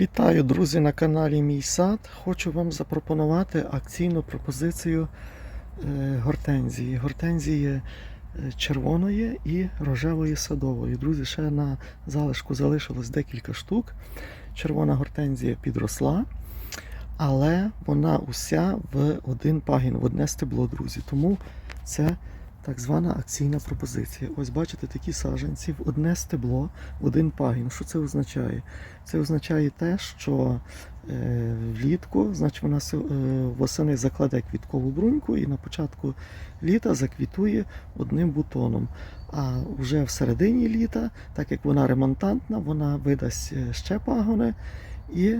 Вітаю, друзі, на каналі Мій сад. Хочу вам запропонувати акційну пропозицію е, гортензії. Гортензії е, червоної і рожевої садової. Друзі, ще на залишку залишилось декілька штук. Червона гортензія підросла, але вона уся в один пагін, в одне стебло, друзі. Тому це так звана акційна пропозиція. Ось бачите такі саджанці в одне стебло, в один пагін. Що це означає? Це означає те, що е, влітку, значить вона е, восени закладе квіткову бруньку і на початку літа заквітує одним бутоном. А вже в середині літа, так як вона ремонтантна, вона видасть е, ще пагони і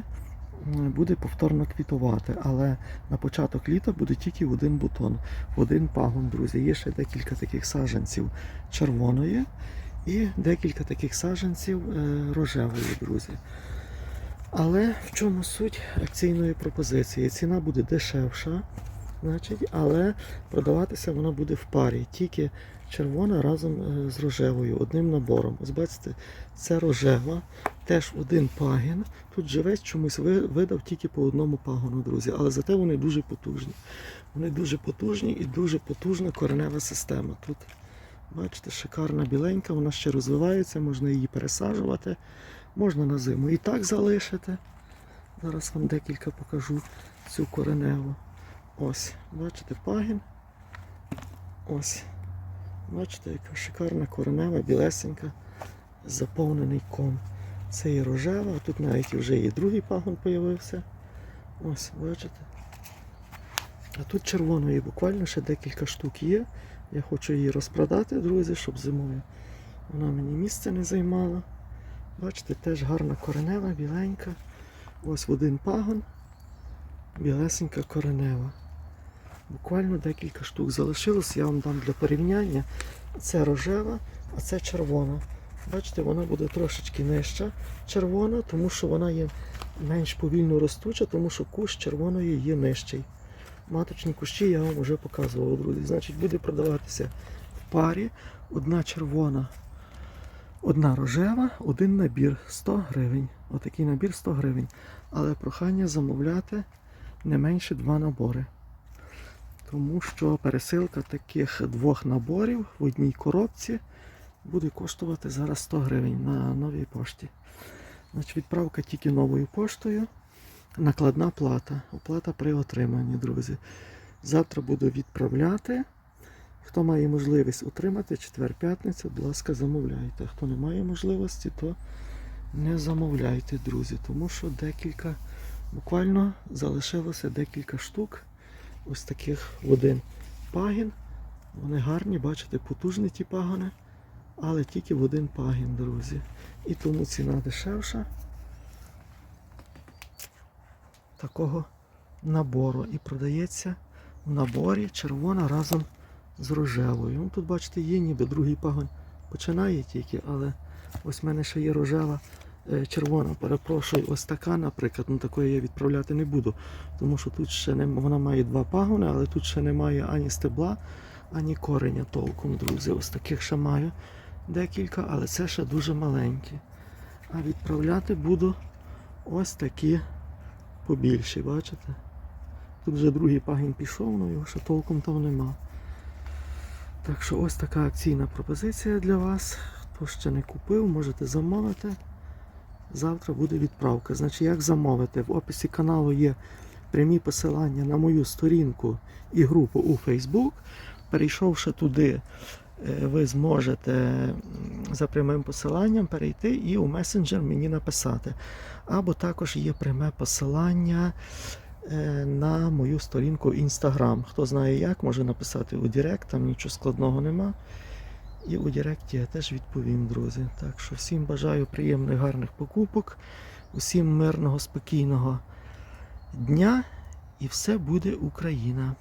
буде повторно квітувати. Але на початок літа буде тільки один бутон, один пагон, друзі. Є ще декілька таких саженців червоної і декілька таких саджанців е, рожевої, друзі. Але в чому суть акційної пропозиції? Ціна буде дешевша, значить, але продаватися вона буде в парі. Тільки червона разом е, з рожевою, одним набором. Ось бачите, це рожева, теж один пагін. Тут живець чомусь видав тільки по одному пагону, друзі. Але зате вони дуже потужні. Вони дуже потужні і дуже потужна коренева система. Тут, бачите, шикарна біленька, вона ще розвивається, можна її пересаджувати. Можна на зиму і так залишити. Зараз вам декілька покажу цю кореневу. Ось, бачите, пагін. Ось. Бачите, яка шикарна коренева, білесенька, заповнений ком. Це і рожева, а тут навіть вже і другий пагон появився. Ось, бачите. А тут червоної буквально ще декілька штук є. Я хочу її розпродати, друзі, щоб зимою вона мені місце не займала. Бачите, теж гарна коренева, біленька. Ось в один пагон. Білесенька коренева. Буквально декілька штук залишилось, я вам дам для порівняння. Це рожева, а це червона. Бачите, вона буде трошечки нижча червона, тому що вона є менш повільно ростуча, тому що кущ червоної є нижчий. Маточні кущі я вам вже показував, друзі. Значить, буде продаватися в парі одна червона Одна рожева, один набір 100 гривень. Отакий набір 100 гривень. Але прохання замовляти не менше два набори. Тому що пересилка таких двох наборів в одній коробці буде коштувати зараз 100 гривень на новій пошті. Значить, відправка тільки новою поштою. Накладна плата. Оплата при отриманні, друзі. Завтра буду відправляти. Хто має можливість отримати четвер-п'ятницю, будь ласка, замовляйте. Хто не має можливості, то не замовляйте, друзі, тому що декілька, буквально залишилося декілька штук. Ось таких один пагін. Вони гарні, бачите, потужні ті пагони, але тільки в один пагін, друзі. І тому ціна дешевша такого набору. І продається в наборі червона разом з рожевою. Ну, тут, бачите, є ніби другий пагон починає тільки, але ось в мене ще є рожева, червона, перепрошую, ось така, наприклад, ну такої я відправляти не буду. Тому що тут ще не вона має два пагони, але тут ще немає ані стебла, ані кореня толком, друзі. Ось таких ще маю декілька, але це ще дуже маленькі. А відправляти буду ось такі побільші, бачите? Тут вже другий пагін пішов, але його ще толком там нема. Так що ось така акційна пропозиція для вас. Хто ще не купив, можете замовити. Завтра буде відправка. Значить, як замовити? В описі каналу є прямі посилання на мою сторінку і групу у Facebook. Перейшовши туди, е, ви зможете за прямим посиланням перейти і у месенджер мені написати. Або також є пряме посилання е, на мою сторінку Instagram. Хто знає як, може написати у Директ, там нічого складного нема. І у Директі я теж відповім, друзі. Так що всім бажаю приємних, гарних покупок, усім мирного, спокійного дня і все буде Україна.